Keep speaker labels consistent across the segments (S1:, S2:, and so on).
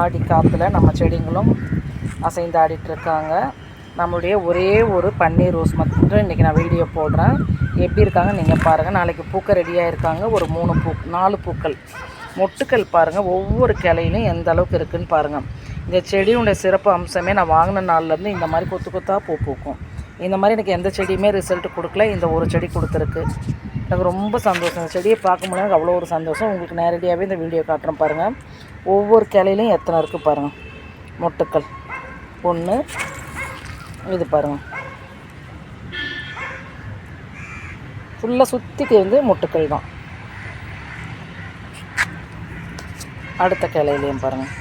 S1: ஆடி காற்றுல நம்ம செடிங்களும் அசைந்து ஆடிட்டுருக்காங்க. நம்மளுடைய ஒரே ஒரு பன்னீர் ரோஸ் மட்டும் இன்றைக்கி நான் வீடியோ போடுறேன். எப்படி இருக்காங்க நீங்கள் பாருங்கள் நாளைக்கு பூக்க ரெடியாக இருக்காங்க ஒரு மூணு பூ நாலு பூக்கள். மொட்டுக்கள் பாருங்கள் ஒவ்வொரு கிளையிலும் எந்த அளவுக்கு இருக்குன்னு பாருங்கள் இந்த செடியுடைய சிறப்பு அம்சமே நான் வாங்கின நாள்லேருந்து இந்த மாதிரி கொத்து கொத்தாக பூ பூக்கும். இந்த மாதிரி எனக்கு எந்த செடியுமே ரிசல்ட் கொடுக்கல. இந்த ஒரு செடி கொடுத்துருக்கு. எனக்கு ரொம்ப சந்தோஷம். இந்த செடியை பார்க்கும்போது எனக்கு அவ்வளோ ஒரு சந்தோஷம். உங்களுக்கு நேரடியாகவே இந்த வீடியோ காட்டுறேன் பாருங்கள் ஒவ்வொரு கிளையிலையும் எத்தனை இருக்குது பாருங்கள் மொட்டுக்கள். ஒன்று இது பாருங்கள் ஃபுல்லாக சுற்றிக்கு வந்து மொட்டுக்கள் தான். அடுத்த கிளையிலையும் பாருங்கள்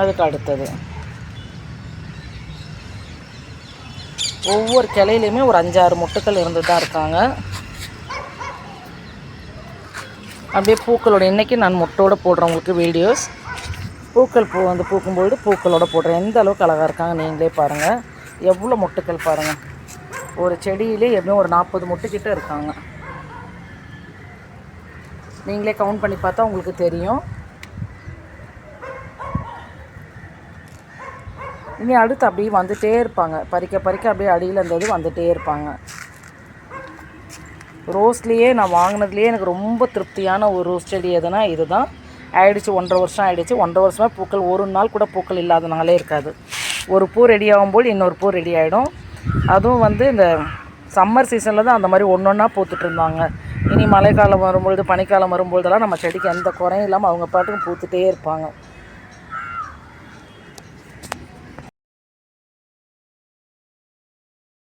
S1: அதுக்கு அடுத்தது. ஒவ்வொரு கிளையிலையுமே ஒரு அஞ்சாறு மொட்டுக்கள் இருந்து தான் இருக்காங்க. அப்படியே பூக்களோட இன்றைக்கி நான் முட்டோடு போடுறேன் உங்களுக்கு வீடியோஸ் பூக்கள் பூ வந்து பூக்கும்பொழுது பூக்களோட போடுறேன். எந்த அளவுக்கு அழகாக இருக்காங்க நீங்களே பாருங்கள் எவ்வளோ மொட்டுக்கள் பாருங்கள் ஒரு செடியிலே எப்படியும் ஒரு நாற்பது மொட்டுக்கிட்ட இருக்காங்க. நீங்களே கவுண்ட் பண்ணி பார்த்தா உங்களுக்கு தெரியும். இனி அடுத்து அப்படியே வந்துகிட்டே இருப்பாங்க. பறிக்க பறிக்க அப்படியே அடியில் இருந்தது வந்துகிட்டே இருப்பாங்க. ரோஸ்லேயே நான் வாங்கினதுலேயே எனக்கு ரொம்ப திருப்தியான ஒரு ரோஸ் செடி எதுனா இதுதான். ஆயிடுச்சு ஒன்றரை வருஷம் ஆயிடுச்சு. ஒன்றரை வருஷமாக பூக்கள் ஒரு நாள் கூட பூக்கள் இல்லாத நாளே இருக்காது. ஒரு பூ ரெடி ஆகும்போது இன்னொரு பூ ரெடி ஆகிடும் அதுவும் வந்து இந்த சம்மர் சீசனில் தான் அந்த மாதிரி ஒன்று ஒன்றா பூத்துட்டு இருந்தாங்க. இனி மழைக்காலம் வரும்பொழுது பனிக்காலம் வரும்பொழுதெல்லாம் நம்ம செடிக்கு எந்த குறையும் இல்லாமல் அவங்க பாட்டுக்கும் பூத்துட்டே இருப்பாங்க.